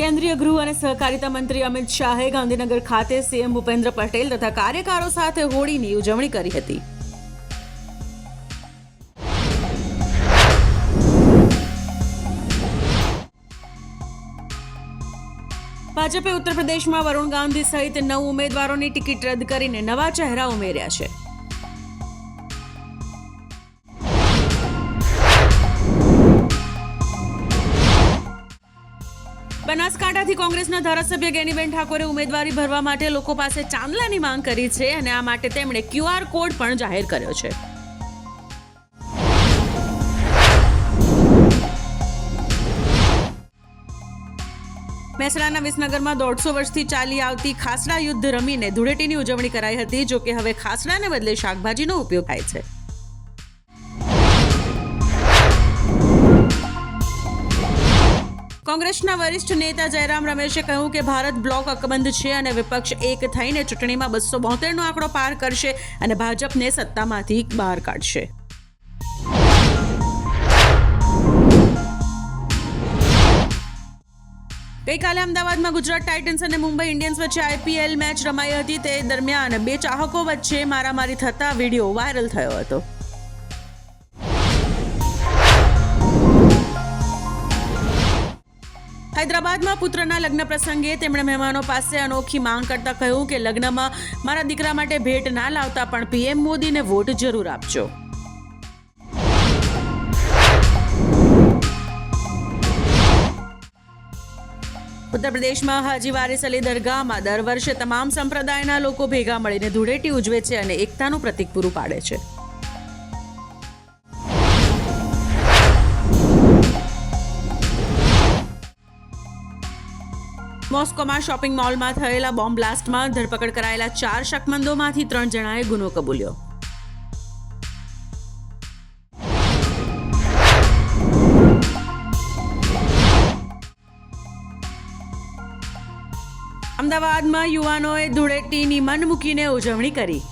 કેન્દ્રીય ગૃહ અને સહકારિતા મંત્રી અમિત શાહે ગાંધીનગર ખાતે સીએમ ભૂપેન્દ્ર પટેલ તથા કાર્યકરો સાથે હોળીની ઉજવણી કરી હતી. ભાજપે ઉત્તર પ્રદેશમાં વરુણ ગાંધી સહિત નવ ઉમેદવારોની ટિકિટ રદ કરીને નવા ચહેરા ઉમેર્યા છે. બનાસકાંઠાથી કોંગ્રેસના ધારાસભ્ય ગેનીબેન ઠાકોરે ઉમેદવારી ભરવા માટે લોકો પાસે ચાંદલાની માંગ કરી છે અને આ માટે તેમણે ક્યુઆર કોડ પણ જાહેર કર્યો છે. મહેસાણાના વિસનગરમાં દોઢસો વર્ષથી ચાલી આવતી ખાસડા યુદ્ધ રમીને ધૂળેટીની ઉજવણી કરાઈ હતી જો કે હવે ખાસડાને બદલે શાકભાજીનો ઉપયોગ થાય છે. કોંગ્રેસના વરિષ્ઠ નેતા જયરામ રમેશે કહ્યું કે ભારત બ્લોક અકબંધ છે અને વિપક્ષ એક થઈને ચૂંટણીમાં બસો બોતેરનો આંકડો પાર કરશે અને ભાજપને સત્તામાંથી બહાર કાઢશે. ગઈકાલે અમદાવાદમાં ગુજરાત ટાઇટન્સ અને મુંબઈ ઇન્ડિયન્સ વચ્ચે આઈપીએલ મેચ રમાઈ હતી. તે દરમિયાન બે ચાહકો વચ્ચે મારામારી થતા વીડિયો વાયરલ થયો હતો. હૈદરાબાદમાં પુત્રના લગ્ન પ્રસંગે તેમણે મહેમાનો પાસે અનોખી માંગ કરતા કહ્યું કે લગ્નમાં મારા દીકરા માટે ભેટ ના લાવતા પણ પીએમ મોદીને વોટ જરૂર આપજો. ઉત્તર પ્રદેશમાં હાજી વારિસ અલી દરગાહમાં દર વર્ષે તમામ સંપ્રદાયના લોકો ભેગા મળીને ધૂળેટી ઉજવે છે અને એકતાનું પ્રતીક પૂરું પાડે છે. મોસ્કોમાં શોપિંગ મોલમાં થયેલા બોમ્બ બ્લાસ્ટમાં ધરપકડ કરાયેલા ચાર શકમંદોમાંથી ત્રણ જણાએ ગુનો કબૂલ્યો. અમદાવાદમાં યુવાનોએ ધૂળેટીની મન મૂકીને ઉજવણી કરી.